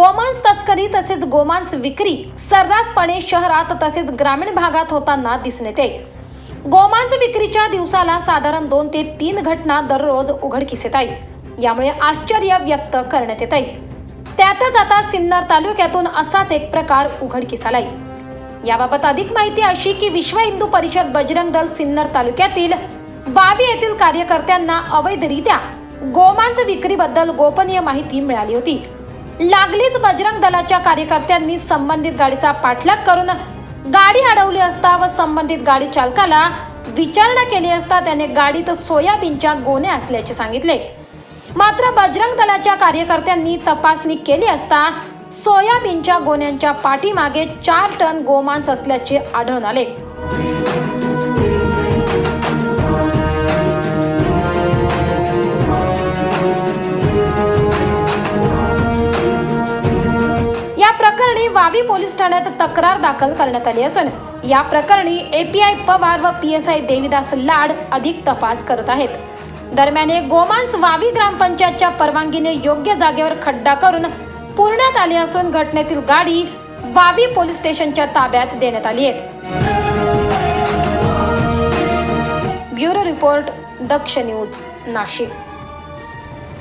गोमांस तस्करी तसेच गोमांस विक्री सर्रासपणे शहरात तसेच ग्रामीण भागात होताना दिसून येते. गोमांस विक्रीच्या दिवसाला साधारण दोन ते तीन घटना दररोज उघडकीस येत आहे यामुळे आश्चर्य व्यक्त करण्यात येत आहे त्यातच आता सिन्नर तालुक्यातून असाच एक प्रकार उघडकीस आलाय. याबाबत अधिक माहिती अशी की विश्व हिंदू परिषद बजरंग दल सिन्नर तालुक्यातील वावी येथील कार्यकर्त्यांना अवैधरित्या गोमांस विक्रीबद्दल गोपनीय माहिती मिळाली होती. लागलीच बजरंग दलाच्या कार्यकर्त्यांनी संबंधित गाडीचा पाठलाग करून गाडी अडवली असता व संबंधित गाडी चालकाला विचारणा केली असता त्याने गाडीत सोयाबीनच्या गोण्या असल्याचे सांगितले. मात्र बजरंग दलाच्या कार्यकर्त्यांनी तपासणी केली असता सोयाबीनच्या गोण्यांच्या पाठीमागे चार टन गोमांस असल्याचे आढळून आले. प्रकरणी वावी पोलीस ठाण्यात तक्रार दाखल करण्यात आली असून या प्रकरणी एपीआय पवार व P S I Devidas Lad अधिक तपास करत आहेत. दरम्यान गोमांस वावी ग्रामपंचायतच्या परवानगीने योग्य जागेवर खड्डा करून पुरण्यात आली असून घटनेतील गाडी वावी पोलीस स्टेशनच्या ताब्यात देण्यात आली आहे. Bureau report Daksh news Nashik.